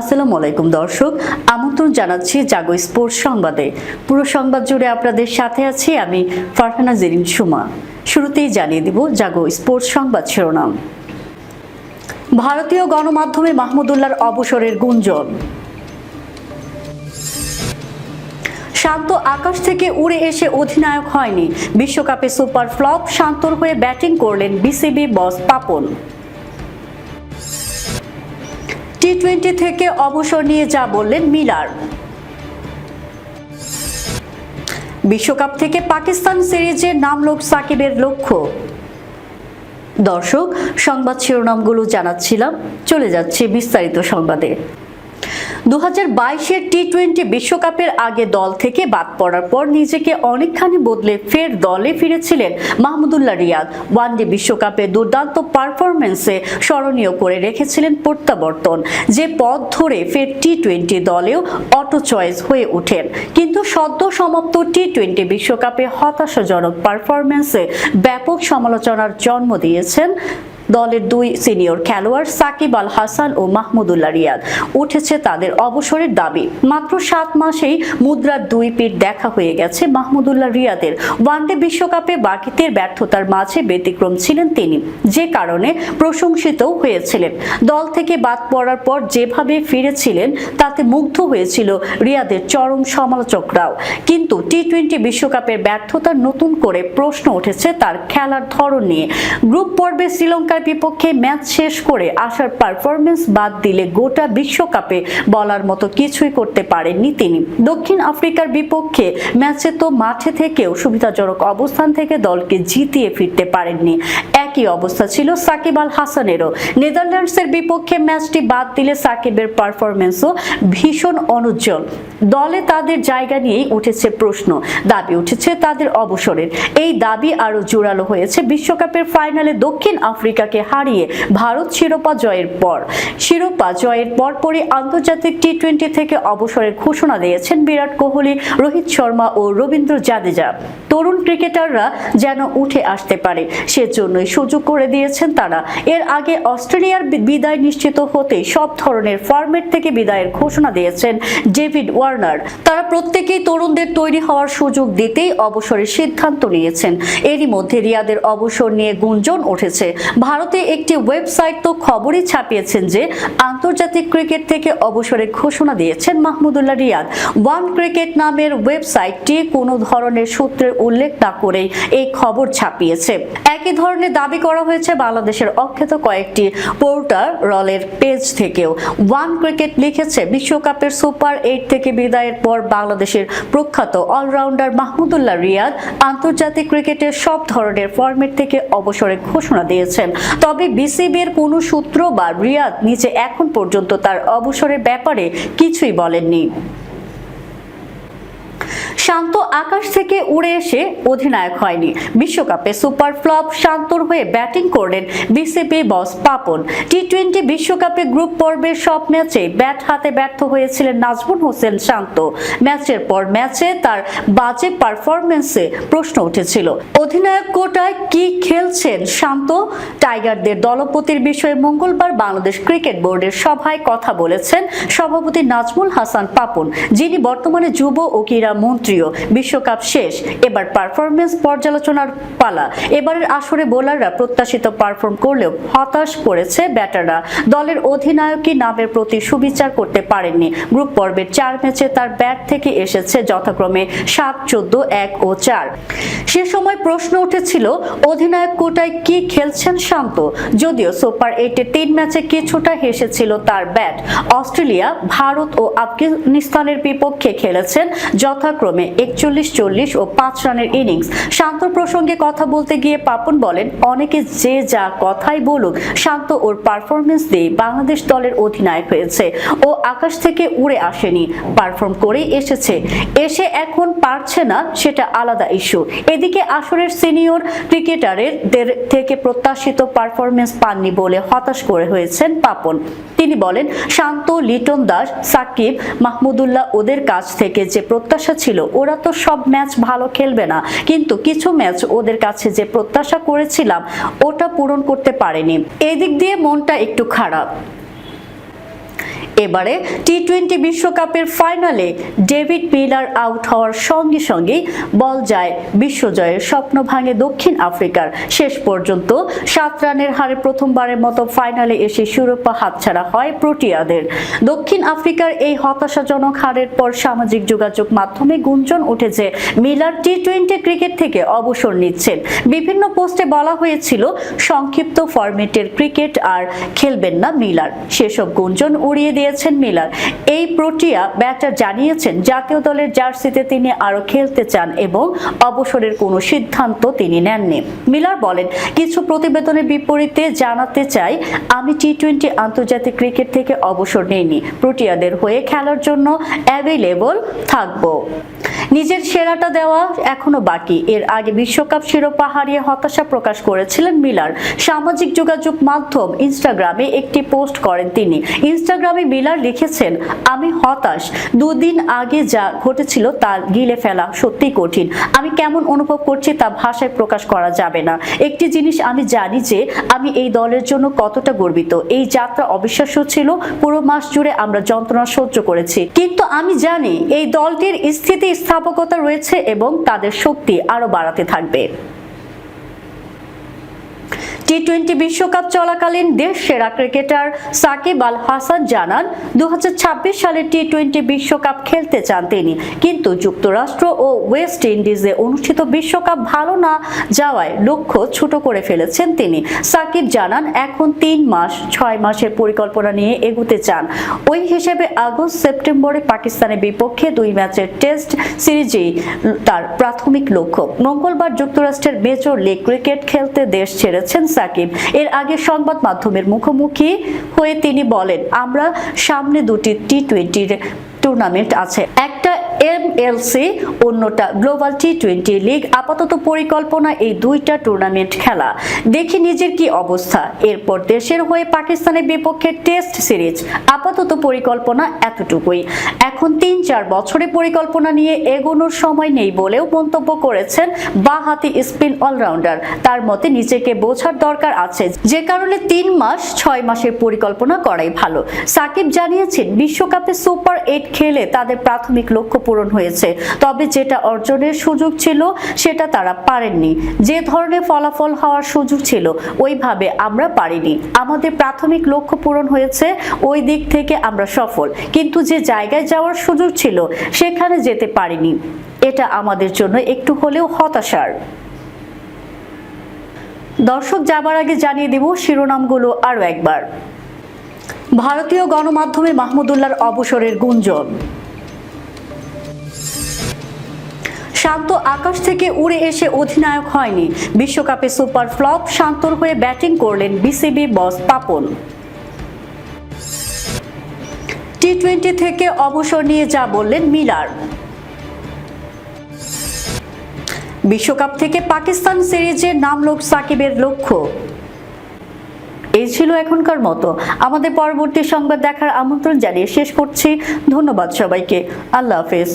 আসসালামু আলাইকুম দর্শক, আমন্ত্রণ জানাচ্ছি জাগো স্পোর্টস সংবাদে। পুরো সংবাদ জুড়ে আপনাদের সাথে আছি আমি ফারহানা জেরিন সুমা। শুরুতেই জানিয়ে দিব জাগো স্পোর্টস সংবাদ শিরোনাম। ভারতীয় গণমাধ্যমে মাহমুদুল্লাহর অবসরের গুঞ্জন। শান্ত আকাশ থেকে উড়ে এসে অধিনায়ক হয়নি। বিশ্বকাপে সুপার ফ্লপ, শান্তর হয়ে ব্যাটিং করলেন বিসিবি বস পাপন। টোয়েন্টি থেকে অবসর নিয়ে যা বললেন মিলার। বিশ্বকাপ থেকে পাকিস্তান সিরিজে নামল সাকিবের লক্ষ্য। দর্শক, সংবাদ শিরোনামগুলো জানাচ্ছিলাম, চলে যাচ্ছে বিস্তারিত সংবাদে। দু হাজার বাইশের টি টোয়েন্টি বিশ্বকাপের আগে দল থেকে বাদ পড়ার পর নিজেকে অনেকখানি বদলে ফের দলে ফিরেছিলেন মাহমুদুল্লাহ রিয়াদ। ওয়ানডে বিশ্বকাপে দুর্দান্ত পারফরমেন্সে স্মরণীয় করে রেখেছিলেন প্রত্যাবর্তন। যে পথ ধরে ফের টি টোয়েন্টি দলেও অটো চয়েস হয়ে ওঠেন। কিন্তু সদ্য সমাপ্ত টি টোয়েন্টি বিশ্বকাপে হতাশাজনক পারফরমেন্সে ব্যাপক সমালোচনার জন্ম দিয়েছেন দলের দুই সিনিয়র খেলোয়াড় সাকিব আল হাসান ও মাহমুদুল্লাহ রিয়াদ উঠেছে তাদের অবসরের দাবি। মাত্র সাত মাসেই মুদ্রার দুই পিঠ দেখা হয়ে গেছে মাহমুদুল্লাহ রিয়াদের। ওয়ানডে বিশ্বকাপে বাকিতের ব্যর্থতার মাঝে ব্যতিক্রম ছিলেন তিনি। যে কারণে প্রশংসিতও হয়েছিলেন। দল থেকে বাদ পড়ার পর যেভাবে ফিরেছিলেন, তাতে মুগ্ধ হয়েছিল রিয়াদের চরম সমালোচকরাও। কিন্তু টি টোয়েন্টি বিশ্বকাপের ব্যর্থতার নতুন করে প্রশ্ন উঠেছে তার খেলার ধরন নিয়ে। গ্রুপ পর্বে শ্রীলঙ্কার বিপক্ষে ম্যাচ শেষ করে আসার পারফরমেন্স বাদ দিলে গোটা বিশ্বকাপে বলার মতো কিছুই করতে পারেননি তিনি। দক্ষিণ আফ্রিকার বিপক্ষে ম্যাচে তো মাঠে থেকেও সুবিধাজনক অবস্থান থেকে দলকে জিতিয়ে ফিরতে পারেননি। একই অবস্থা ছিল সাকিব আল হাসানেরও। নেদারল্যান্ডসের বিপক্ষে ম্যাচটি বাদ দিলে সাকিবের পারফরমেন্সও ভীষণ অনুজ্জ্বল। দলে তাদের জায়গা নিয়েই উঠেছে প্রশ্ন, দাবি উঠেছে তাদের অবসরের। এই দাবি আরও জোরালো হয়েছে বিশ্বকাপের ফাইনালে দক্ষিণ আফ্রিকাকে হারিয়ে ভারত শিরোপা জয়ের পর। শিরোপা জয়ের পর পরই আন্তর্জাতিক টি টোয়েন্টি থেকে অবসরের ঘোষণা দিয়েছেন বিরাট কোহলি, রোহিত শর্মা ও রবীন্দ্র জাদেজা। তরুণ ক্রিকেটাররা যেন উঠে আসতে পারে, সেজন্যই সুযোগ করে দিয়েছেন তারা। এর আগে অস্ট্রেলিয়ার বিদায় নিশ্চিত হতে সব ধরনের ফরম্যাট থেকে বিদায়ের ঘোষণা দিয়েছেন ডেভিড ওয়ার্নার। তারা প্রত্যেকেই তরুণদের তৈরি হওয়ার সুযোগ দিতেই অবসরের সিদ্ধান্ত নিয়েছেন। এরই মধ্যে রিয়াদের অবসর নিয়ে গুঞ্জন উঠেছে। ভারতে একটি ওয়েবসাইট তো খবরই ছাপিয়েছেন যে, আন্তর্জাতিক ক্রিকেট থেকে অবসরের ঘোষণা দিয়েছেন মাহমুদুল্লাহ রিয়াদ। ওয়ান ক্রিকেট নামের ওয়েবসাইটটি কোনো ধরনের সূত্রের উল্লেখ না করেই এই খবর ছাপিয়েছে। একই ধরনের দাবি করা হয়েছে বাংলাদেশের অখ্যাত কয়েকটি পোর্টার রলের পেজ থেকেও। ওয়ান ক্রিকেট লিখেছে, বিশ্বকাপের সুপার এইট থেকে বিদায়ের পর বাংলাদেশের প্রখ্যাত অলরাউন্ডার মাহমুদুল্লাহ রিয়াদ আন্তর্জাতিক ক্রিকেটের সব ধরনের ফরম্যাট থেকে অবসরের ঘোষণা দিয়েছেন। তবে বিসিবির কোনো সূত্র বা রিয়াদ নিচে এখন পর্যন্ত তার অবসরের ব্যাপারে কিছুই বলেননি। শান্ত আকাশ থেকে উড়ে এসে অধিনায়ক হয়নি। বিশ্বকাপে সুপার ফ্লপ শান্তর হয়ে ব্যাটিং করলেন BCB boss Papon. T twenty বিশ্বকাপে গ্রুপ পর্বের সব ম্যাচে ব্যাট হাতে ব্যর্থ হয়েছিলেন নাজমুল হোসেন শান্ত। ম্যাচের পর ম্যাচে তার বাজে পারফরমেন্সে প্রশ্ন উঠেছিল, অধিনায়ক কোটায় কি খেলছেন শান্ত? টাইগারদের দলপতির বিষয়ে মঙ্গলবার বাংলাদেশ ক্রিকেট বোর্ডের সভায় কথা বলেছেন সভাপতি নাজমুল হাসান পাপন, যিনি বর্তমানে যুব ও ক্রীড়া মন্ত্রীও বিশ্বকাপ শেষ। এবার পারফরমেন্স পর্যালোচনার পালা। এবারের আসরে বোলাররা প্রত্যাশিত পারফর্ম করলেও হতাশ করেছে ব্যাটাররা। দলের অধিনায়কই নামের প্রতি সুবিচার করতে পারেননি। গ্রুপ পর্বের চার ম্যাচে তার ব্যাট থেকে এসেছে যথাক্রমে সাত, চোদ্দ, এক ও চার। সে সময় প্রশ্ন উঠেছিল, অধিনায়ক কোটায় কি খেলছেন শান্ত? যদিও সুপার এইটে তিন ম্যাচে কিছুটা হেসেছিল তার ব্যাট। অস্ট্রেলিয়া, ভারত ও আফগানিস্তানের বিপক্ষে খেলেছেন যথাক্রমে একচল্লিশ চল্লিশ ও পাঁচ রানের ইনিংস শান্ত প্রসঙ্গে কথা বলতে গিয়ে পাপন বলেন, অনেকে যে যা কথাই বলুক, শান্ত ওর পারফরমেন্স দিয়ে বাংলাদেশ দলের অধিনায়ক হয়েছে। ও আকাশ থেকে উড়ে আসেনি পারফর্ম করেই এসেছে। এসে এখন পারছে না, সেটা আলাদা ইস্যু এদিকে আসরের সিনিয়র ক্রিকেটারের থেকে প্রত্যাশিত পারফরমেন্স পাননি বলে হতাশ করে হয়েছেন পাপন। তিনি বলেন, শান্ত, লিটন দাস, সাকিব, মাহমুদুল্লাহ ওদের কাছ থেকে যে প্রত্যাশা ছিল ওরা তো সব ম্যাচ ভালো খেলবে না। কিন্তু কিছু ম্যাচ ওদের কাছে যে প্রত্যাশা করেছিলাম, ওটা পূরণ করতে পারেনি। এদিক দিয়ে মনটা একটু খারাপ। এবারে টি টোয়েন্টি বিশ্বকাপের ফাইনালে ডেভিড মিলার আউট হওয়ার সঙ্গে সঙ্গেই বল যায় বিশ্বজয়ের স্বপ্ন ভাঙে দক্ষিণ আফ্রিকার। শেষ পর্যন্ত সাত রানের হারে প্রথমবারের মতো ফাইনালে এসে শিরোপা হাতছাড়া হয় প্রোটিয়াদের। দক্ষিণ আফ্রিকার এই হতাশাজনক হারের পর সামাজিক যোগাযোগ মাধ্যমে গুঞ্জন উঠেছে মিলার টি টোয়েন্টি ক্রিকেট থেকে অবসর নিচ্ছেন। বিভিন্ন পোস্টে বলা হয়েছিল, সংক্ষিপ্ত ফরম্যাটের ক্রিকেট আর খেলবেন না মিলার। সেসব গুঞ্জন উড়িয়ে দিয়েছেন মিলার এই প্রোটিয়া ব্যাটার জানিয়েছেন, জাতীয় দলের জার্সিতে তিনি আরও খেলতে চান এবং অবসরের কোনো সিদ্ধান্ত তিনি নেননি। মিলার বলেন, কিছু প্রতিবেদনের বিপরীতে জানাতে চাই, আমি টি টোয়েন্টি আন্তর্জাতিক ক্রিকেট থেকে অবসর নেইনি। প্রোটিয়াদের হয়ে খেলার জন্য অ্যাভেলেবল থাকব। নিজের সেরাটা দেওয়া এখনও বাকি। এর আগে বিশ্বকাপ শিরোপা হারিয়ে হতাশা প্রকাশ করেছিলেন মিলার। সামাজিক যোগাযোগ মাধ্যম ইনস্টাগ্রামে একটি পোস্ট করেন তিনি। ইনস্টাগ্রামে মিলার লিখেছেন, আমি হতাশ। দুদিন আগে যা ঘটেছিল তা গিলে ফেলা সত্যি কঠিন। আমি কেমন অনুভব করছি তা ভাষায় প্রকাশ করা যাবে না। একটি জিনিস আমি জানি যে, আমি এই দলের জন্য কতটা গর্বিত। এই যাত্রা অবিশ্বাস্য ছিল। পুরো মাস জুড়ে আমরা যন্ত্রণা সহ্য করেছি। কিন্তু আমি জানি, এই দলটির স্থিতি স্থাপকতা রয়েছে এবং তাদের শক্তি আরও বাড়াতে থাকবে। টি টোয়েন্টি বিশ্বকাপ চলাকালীন দেশ সেরা ক্রিকেটার সাকিব আল হাসান জানান দু সালের টি টোয়েন্টি বিশ্বকাপ খেলতে চান তিনি। কিন্তু যুক্তরাষ্ট্র ও ওয়েস্ট ইন্ডিজে অনুষ্ঠিত বিশ্বকাপ ভালো না যাওয়ায় লক্ষ্য ছোট করে ফেলেছেন তিনি। সাকিব জানান, এখন তিন মাস, ছয় মাসের পরিকল্পনা নিয়ে এগুতে চান। ওই হিসেবে আগস্ট, সেপ্টেম্বরে পাকিস্তানের বিপক্ষে দুই ম্যাচের টেস্ট সিরিজেই তার প্রাথমিক লক্ষ্য। মঙ্গলবার যুক্তরাষ্ট্রের মেজর লিগ ক্রিকেট খেলতে দেশ ছেড়েছেন সাকিব। এর আগে সংবাদ মাধ্যমের মুখোমুখি হয়ে তিনি বলেন, আমরা সামনে দুটি টি টোয়েন্টির টুর্নামেন্ট আছে। একটা এমএলসি অন্যটা গ্লোবাল টি টোয়েন্টি লিগ আপাতত পরিকল্পনা এই দুইটা টুর্নামেন্ট খেলা। দেখি নিজের কি অবস্থা। এরপর দেশের হয়ে পাকিস্তানের বিপক্ষে টেস্ট সিরিজ আপাতত পরিকল্পনা এতটুকুই। এখন তিন চার বছরের পরিকল্পনা নিয়ে এগোনোর সময় নেই বলেও মন্তব্য করেছেন বাহাতি স্পিন অলরাউন্ডার। তার মতে নিজেকে বোঝার দরকার আছে। যে কারণে তিন মাস, ছয় মাসের পরিকল্পনা করাই ভালো। সাকিব জানিয়েছেন, বিশ্বকাপে সুপার এইট খেলে তাদের প্রাথমিক লক্ষ্য পূরণ হয়েছে। তবে যেটা অর্জনের সুযোগ ছিল, সেটা তারা পারেননি। যে ধরনের ফলাফল হওয়ার সুযোগ ছিল, ওইভাবে আমরা পারিনি। আমাদের প্রাথমিক লক্ষ্য পূরণ হয়েছে, ওই দিক থেকে আমরা সফল। কিন্তু যে জায়গায় যাওয়ার সুযোগ ছিল, সেখানে যেতে পারিনি। এটা আমাদের জন্য একটু হলেও হতাশার। দর্শক, যাবার আগে জানিয়ে দেব শিরোনামগুলো আরও একবার। ভারতীয় গণমাধ্যমে মাহমুদুল্লাহর অবসরের গুঞ্জন। শান্ত আকাশ থেকে উড়ে এসে অধিনায়ক হয়নি। বিশ্বকাপে সুপার ফ্লপ, শান্তর হয়ে ব্যাটিং করলেন BCB boss Papon. T twenty থেকে অবসর নিয়ে যা বললেন মিলার। বিশ্বকাপ থেকে পাকিস্তান সিরিজে নামলো সাকিবের লক্ষ্য। এই ছিল এখনকার মতো। আমাদের পরবর্তী সংবাদ দেখার আমন্ত্রণ জানিয়ে শেষ করছি। ধন্যবাদ সবাইকে। আল্লাহ হাফেজ।